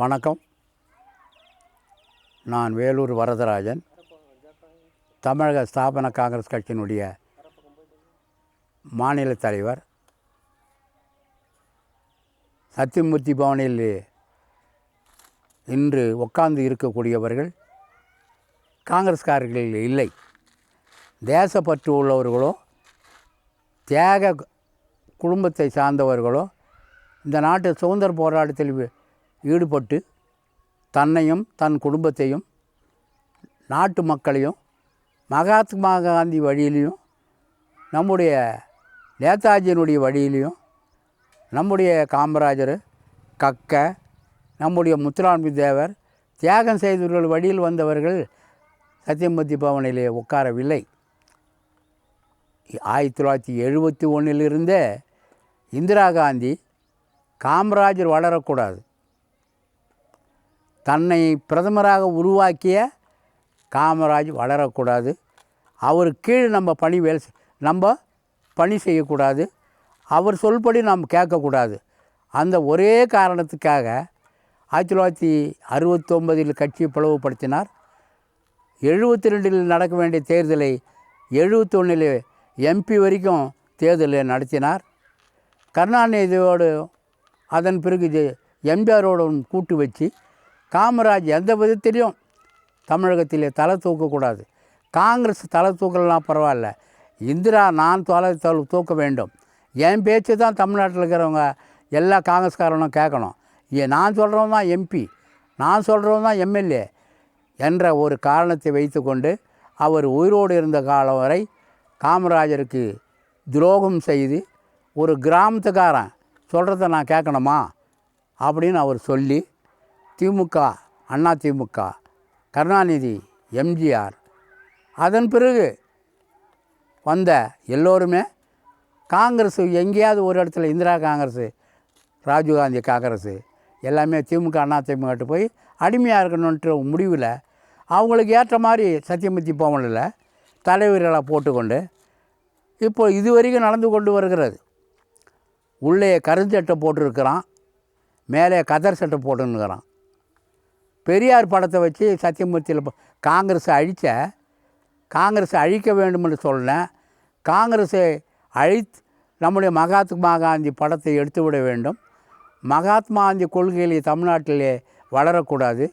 வணக்கம். நான் வேலூர் வரதராஜன். தமிழக ஸ்தாபன காங்கிரஸ் கட்சியினுடைய மாநில தலைவர். சத்தியமூர்த்தி பவனில் இன்று உட்கார்ந்து இருக்கக்கூடியவர்கள் காங்கிரஸ்காரர்கள் இல்லை. தேசப்பற்று உள்ளவர்களோ தியாக குடும்பத்தை சார்ந்தவர்களோ இந்த நாட்டு சுதந்திர போராட்டத்தில் ஈடுபட்டு தன்னையும் தன் குடும்பத்தையும் நாட்டு மக்களையும் மகாத்மா காந்தி வழியிலையும் நம்முடைய நேதாஜியினுடைய வழியிலையும் நம்முடைய காமராஜர் கக்க நம்முடைய முத்துராமி தேவர் தியாகம் செய்தவர்கள் வழியில் வந்தவர்கள் சத்தியமூர்த்தி பவனிலே உட்காரவில்லை. ஆயிரத்தி தொள்ளாயிரத்தி எழுபத்தி ஒன்றிலிருந்தே இந்திரா காந்தி காமராஜர் வளரக்கூடாது. தன்னை பிரதமராக உருவாக்கிய காமராஜ் வளரக்கூடாது. அவர் கீழ் நம்ம பணி வேலை நம்ம பணி செய்யக்கூடாது. அவர் சொல்படி நாம் கேட்கக்கூடாது. அந்த ஒரே காரணத்துக்காக ஆயிரத்தி தொள்ளாயிரத்தி அறுபத்தொம்பதில் கட்சியை பிளவுபடுத்தினார். எழுபத்தி ரெண்டில் நடக்க வேண்டிய தேர்தலை எழுபத்தொன்னில் எம்பி வரைக்கும் தேர்தலை நடத்தினார். கருணாநிதியோடு அதன் பிறகு இது எம்ஜிஆரோடும் கூட்டு வச்சு காமராஜ் எந்த விதத்திலையும் தமிழகத்திலே தலை தூக்கக்கூடாது. காங்கிரஸ் தலை தூக்கலாம் பரவாயில்ல. இந்திரா நான் தலை தலை தூக்க வேண்டும். என் பேச்சு தான் தமிழ்நாட்டில் இருக்கிறவங்க எல்லா காங்கிரஸ்காரனும் கேட்கணும். ஏ நான் சொல்கிறவன் தான் எம்பி நான் சொல்கிறவன் தான் எம்எல்ஏ என்ற ஒரு காரணத்தை வைத்துக்கொண்டு அவர் உயிரோடு இருந்த காலம் வரை காமராஜருக்கு துரோகம் செய்து ஒரு கிராமத்துக்காரன் சொல்கிறத நான் கேட்கணுமா? அப்படின்னு அவர் சொல்லி திமுக அண்ணா திமுக கருணாநிதி எம்ஜிஆர். அதன் பிறகு வந்த எல்லோருமே காங்கிரஸ் எங்கேயாவது ஒரு இடத்துல இந்திரா காங்கிரஸ் ராஜீவ்காந்தி காங்கிரஸ் எல்லாமே திமுக அண்ணா திமுகிட்ட போய் அடிமையாக இருக்கணுன்ற முடிவில் அவங்களுக்கு ஏற்ற மாதிரி சத்தியமூர்த்தி பவனில் தலைவர்களை போட்டுக்கொண்டு இப்போ இது வரைக்கும் நடந்து கொண்டு வருகிறது. உள்ளே கருஞ்சட்டை போட்டிருக்கிறான் மேலே கதர் சட்டை போட்டுன்னுக்கிறான் பெரியார் படத்தை வச்சு சத்தியமூர்த்தியில் காங்கிரஸை அழித்த காங்கிரஸை அழிக்க வேண்டும்னு சொன்னேன் காங்கிரஸை அழித் நம்முடைய மகாத்மா காந்தி படத்தை எடுத்து விட வேண்டும். மகாத்மா காந்தி கொள்கைகளை தமிழ்நாட்டிலே வளரக்கூடாது.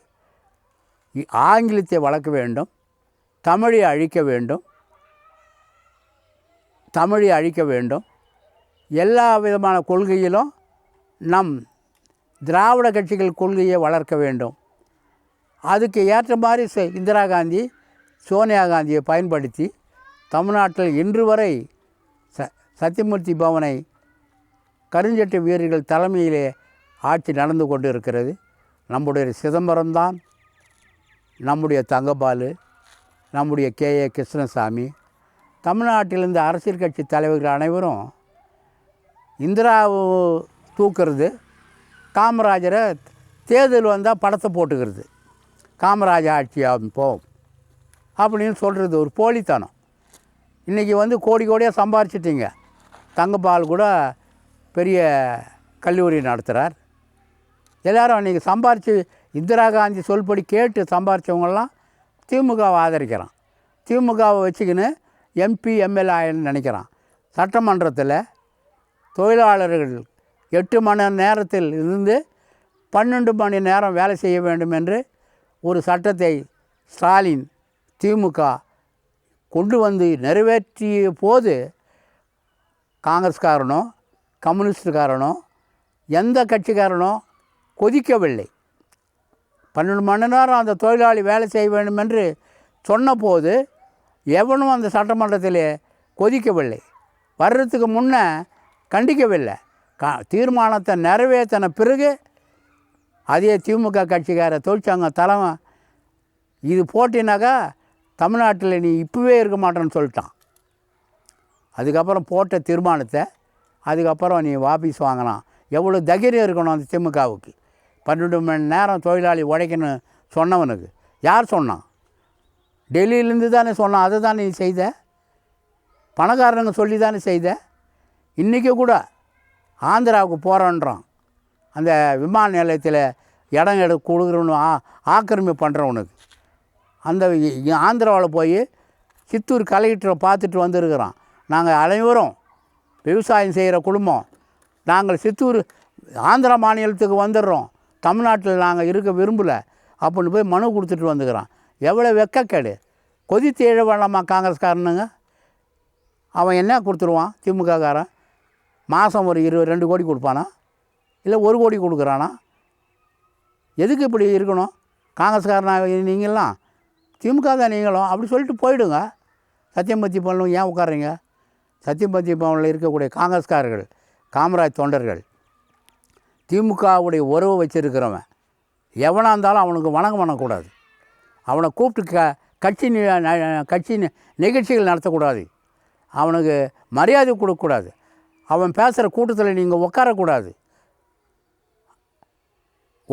ஆங்கிலத்தை வளர்க்க வேண்டும். தமிழை அழிக்க வேண்டும். தமிழை அழிக்க வேண்டும். எல்லா விதமான கொள்கையிலும் நம் திராவிட கட்சிகள் கொள்கையை வளர்க்க வேண்டும். அதுக்கு ஏற்ற மாதிரி செ- இந்திரா காந்தி சோனியா காந்தியை பயன்படுத்தி தமிழ்நாட்டில் இன்று வரை ச சத்தியமூர்த்தி பவனை கருஞ்சட்டை வீரர்கள் தலைமையிலே ஆட்சி நடந்து கொண்டு இருக்கிறது நம்முடைய சிதம்பரம் தான் நம்முடைய தங்கபாலு நம்முடைய கே. ஏ. கிருஷ்ணசாமி தமிழ்நாட்டிலிருந்து அரசியல் கட்சி தலைவர்கள் அனைவரும் இந்திராவை தூக்கிறது காமராஜரை தேர்தல் வந்தால் படத்தை போட்டுக்கிறது. காமராஜ ஆட்சி போகும். அப்படின்னு சொல்கிறது ஒரு போலித்தனம். இன்றைக்கி வந்து கோடி கோடியாக சம்பாரிச்சிட்டிங்க. தங்கப்பால் கூட பெரிய கல்லூரி நடத்துகிறார் எல்லாரும் இன்றைக்கி சம்பாரித்து இந்திரா காந்தி சொல்படி கேட்டு சம்பாரித்தவங்கெல்லாம் திமுகவை ஆதரிக்கிறான். திமுகவை வச்சுக்கின்னு எம்பி எம்எல்ஏ ஆயின்னு நினைக்கிறான். சட்டமன்றத்தில் தொழிலாளர்கள் எட்டு மணி நேரத்தில் இருந்து பன்னெண்டு மணி நேரம் வேலை செய்ய வேண்டும் என்று ஒரு சட்டத்தை ஸ்டாலின் திமுக கொண்டு வந்து நிறைவேற்றிய போது காங்கிரஸ்காரனோ கம்யூனிஸ்டுக்காரனோ எந்த கட்சிக்காரனோ கொதிக்கவில்லை. பன்னெண்டு மணி நேரம் அந்த தொழிலாளி வேலை செய்ய வேண்டும் என்று சொன்னபோது எவனும் அந்த சட்டமன்றத்தில் கொதிக்கவில்லை. வர்றதுக்கு முன்னே கண்டிக்கவில்லை. கா தீர்மானத்தை நிறைவேற்றின பிறகு அதே திமுக கட்சிக்கார தொழிற்சங்க தலைவன் இது போட்டினாக்கா தமிழ்நாட்டில் நீ இப்போவே இருக்க மாட்டேன்னு சொல்லிட்டான். அதுக்கப்புறம் போட்ட தீர்மானத்தை அதுக்கப்புறம் நீ வாபீஸ் வாங்கினான். எவ்வளோ தைரியம் இருக்கணும் அந்த திமுகவுக்கு? பன்னெண்டு மணி நேரம் தொழிலாளி உழைக்கணும் சொன்னவனுக்கு. யார் சொன்னான்? டெல்லியிலேருந்து தானே சொன்னான் அதை தானே நீ செய்த? பணக்காரனுங்க சொல்லி தானே செய்த? இன்றைக்கி கூட ஆந்திராவுக்கு போகிறோன்றான் அந்த விமான நிலையத்தில் இடம் எடு கொடுக்குறவனு ஆ ஆக்கிரமி பண்ணுறவனுக்கு அந்த ஆந்திராவில் போய் சித்தூர் கலெக்டரை பார்த்துட்டு வந்திருக்கிறோம். நாங்கள் அனைவரும் விவசாயம் செய்கிற குடும்பம். நாங்கள் சித்தூர் ஆந்திரா மாநிலத்துக்கு வந்துடுறோம். தமிழ்நாட்டில் நாங்கள் இருக்க விரும்பலை. அப்படின்னு போய் மனு கொடுத்துட்டு வந்துக்கிறோம். எவ்வளோ வெக்கக்கேடு. கொதித்து எழ வேணாமா காங்கிரஸ்காரனுங்க? அவன் என்ன கொடுத்துருவான்? திமுககாரன்? மாதம் ஒரு இருபது ரெண்டு கோடி கொடுப்பானா? இல்லை ஒரு கோடி கொடுக்குறானா? எதுக்கு இப்படி இருக்கணும்? காங்கிரஸ்காரனா நீங்களாம் திமுக தான் நீங்களும் அப்படி சொல்லிட்டு போயிடுங்க. சத்தியம்பத்தி பவனில் ஏன் உட்கார்றீங்க? சத்தியம்பத்தி பவனில் இருக்கக்கூடிய காங்கிரஸ்காரர்கள் காமராஜ் தொண்டர்கள் திமுகவுடைய உறவு வச்சுருக்கிறவன் எவனாக இருந்தாலும் அவனுக்கு வணக்கம் பண்ணக்கூடாது. அவனை கூப்பிட்டு க கட்சி கட்சி நிகழ்ச்சிகள் நடத்தக்கூடாது. அவனுக்கு மரியாதை கொடுக்கக்கூடாது. அவன் பேசுகிற கூட்டத்தில் நீங்கள் உட்காரக்கூடாது.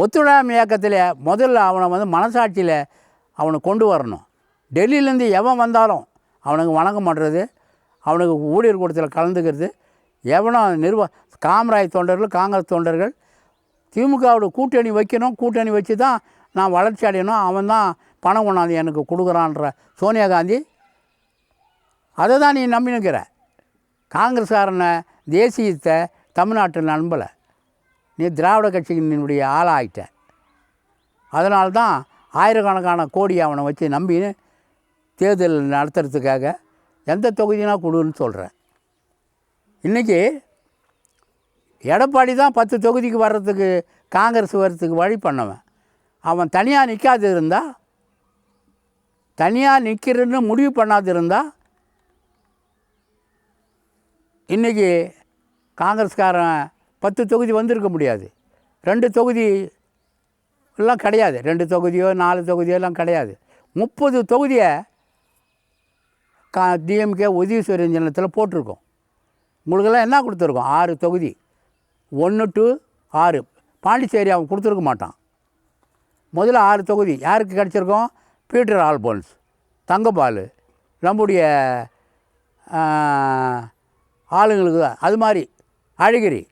ஒத்துழையாமை இயக்கத்தில் முதல்ல அவனை வந்து மனசாட்சியில் அவனை கொண்டு வரணும். டெல்லியிலேருந்து எவன் வந்தாலும் அவனுக்கு வணக்கம் பண்ணுறது அவனுக்கு ஊழியர் கூட்டத்தில் கலந்துக்கிறது எவனோ நிர்வா காமராஜ் தொண்டர்கள் காங்கிரஸ் தொண்டர்கள் திமுகவோட கூட்டணி வைக்கணும் கூட்டணி வச்சு தான் நான் வளர்ச்சி அடையணும் அவன் தான் பணம் கொண்டாந்து எனக்கு கொடுக்குறான்ற சோனியா காந்தி. அதை தான் நீ நம்பினுக்கிற. காங்கிரஸ்காரனை தேசியத்தை தமிழ்நாட்டில் நம்பலை. நீ திராவிட கட்சியினுடைய ஆளாகிட்ட அதனால தான் ஆயிரக்கணக்கான கோடி அவனை வச்சு நம்பி தேர்தல் நடத்துறதுக்காக எந்த தொகுதினா கொடுன்னு சொல்கிறேன் இன்றைக்கி எடப்பாடி தான் பத்து தொகுதிக்கு வர்றதுக்கு காங்கிரஸ் வர்றதுக்கு வழி பண்ணவன். அவன் தனியாக நிற்காது இருந்தால் தனியாக நிற்கிறன்னு முடிவு பண்ணாது இருந்தால் இன்றைக்கி காங்கிரஸ்காரன் பத்து தொகுதி வந்திருக்க முடியாது. ரெண்டு தொகுதி எல்லாம் கிடையாது. ரெண்டு தொகுதியோ நாலு தொகுதியோ எல்லாம் கிடையாது. முப்பது தொகுதியை கா டிஎம்கே உதவி சின்னத்தில் போட்டிருக்கோம். உங்களுக்கெல்லாம் என்ன கொடுத்துருக்கோம்? ஆறு தொகுதி. ஒன்று டு ஆறு. பாண்டிச்சேரி அவன் கொடுத்துருக்க மாட்டான். முதல்ல ஆறு தொகுதி. யாருக்கு கிடச்சிருக்கோம்? பீட்டர் ஆல்போன்ஸ் தங்கபால் நம்முடைய ஆளுங்களுக்கு அது மாதிரி அழகிரி.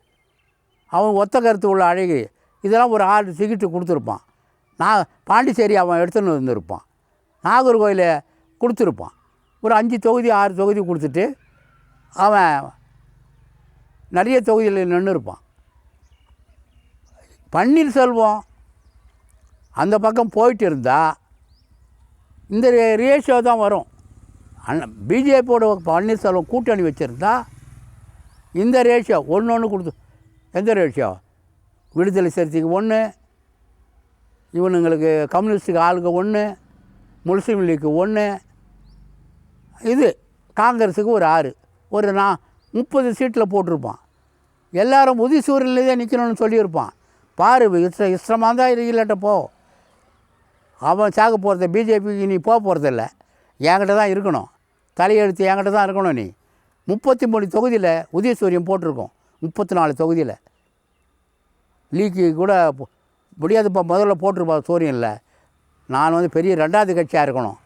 அவன் ஒத்த கருத்து உள்ள அழகு இதெல்லாம் ஒரு ஆறு டிக்கெட்டு கொடுத்துருப்பான். நான் பாண்டிச்சேரி அவன் எடுத்துன்னு வந்திருப்பான். நாகர்கோயிலை கொடுத்துருப்பான். ஒரு அஞ்சு தொகுதி ஆறு தொகுதி கொடுத்துட்டு அவன் நிறைய தொகுதியில் நின்று இருப்பான் பன்னீர்செல்வம் அந்த பக்கம் போயிட்டு இருந்தால் இந்த ரேஷியோ தான் வரும். அண்ணன் பிஜேபியோட பன்னீர்செல்வம் கூட்டணி வச்சுருந்தா இந்த ரேஷியோ ஒன்று ஒன்று கொடுத்து எந்த ரேஷியோ? விடுதலை சிறுத்தைக்கு ஒன்று இவனுங்களுக்கு கம்யூனிஸ்ட்டுக்கு ஆளுக்கு ஒன்று முஸ்லீம் லீக்கு ஒன்று இது காங்கிரஸுக்கு ஒரு ஆறு. ஒரு நான் முப்பது சீட்டில் போட்டிருப்பான். எல்லாரும் உதிசூரிலே தான் நிற்கணும்னு சொல்லியிருப்பான். பாரு இஷ்ட இஷ்டமாக தான் இல்லாட்ட போ. அவன் சாக போகிறத பிஜேபிக்கு நீ போக போகிறதில்ல என்கிட்ட தான் இருக்கணும். தலையெழுத்து என்கிட்ட தான் இருக்கணும் நீ. முப்பத்தி மூணு தொகுதியில் உதயசூரியன் போட்டிருக்கோம். முப்பத்தி நாலு தொகுதியில். லீக்கு கூட முடியாதுப்பா முதல்ல போட்டிருப்பா சூரியனில். நான் வந்து பெரிய ரெண்டாவது கட்சியாக இருக்கணும்.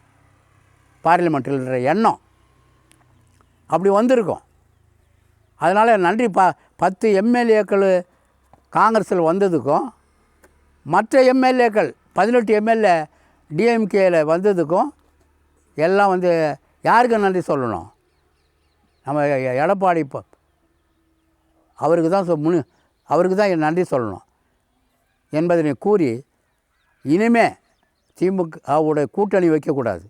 பார்லிமெண்ட்டுன்ற எண்ணம். அப்படி வந்திருக்கோம். அதனால் நன்றி. ப பத்து எம்எல்ஏக்கள் காங்கிரஸில் வந்ததுக்கும் மற்ற எம்எல்ஏக்கள் பதினெட்டு எம்எல்ஏ டிஎம்கேயில் வந்ததுக்கும் எல்லாம் வந்து யாருக்கு நன்றி சொல்லணும்? நம்ம எடப்பாடி இப்போ அவருக்கு தான் சொ- முனு அவருக்கு தான் என் நன்றி சொல்லணும். என்பதனை கூறி இனிமே திமுகவுடைய கூட்டணி வைக்கக்கூடாது.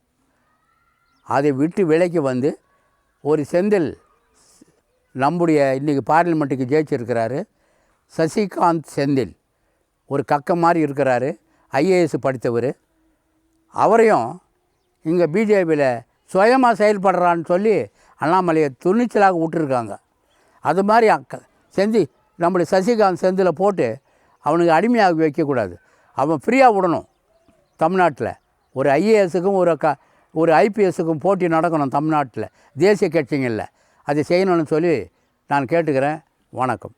அதை விட்டு விலைக்கு வந்து ஒரு செந்தில் நம்முடைய இன்றைக்கி பார்லிமெண்ட்டுக்கு ஜெயிச்சிருக்கிறாரு. சசிகாந்த் செந்தில் ஒரு கக்கம் மாதிரி இருக்கிறாரு. ஐஏஎஸ் படித்தவர். அவரையும் இங்கே பிஜேபியில் சுயமாக செயல்படுறான்னு சொல்லி அண்ணாமலையை துணிச்சலாக விட்டுருக்காங்க. அது மாதிரி அக்க- செஞ்சு நம்முடைய சசிகாந்த் செந்தில் போட்டு அவனுக்கு அடிமையாக வைக்கக்கூடாது. அவன் ஃப்ரீயாக விடணும். தமிழ்நாட்டில். ஒரு ஐஏஎஸுக்கும் ஒரு க ஒரு ஐபிஎஸ்ஸுக்கும் போட்டி நடக்கணும் தமிழ்நாட்டில். தேசிய கட்சிங்களில். அதை செய்யணும்னு சொல்லி நான் கேட்டுக்கிறேன். வணக்கம்.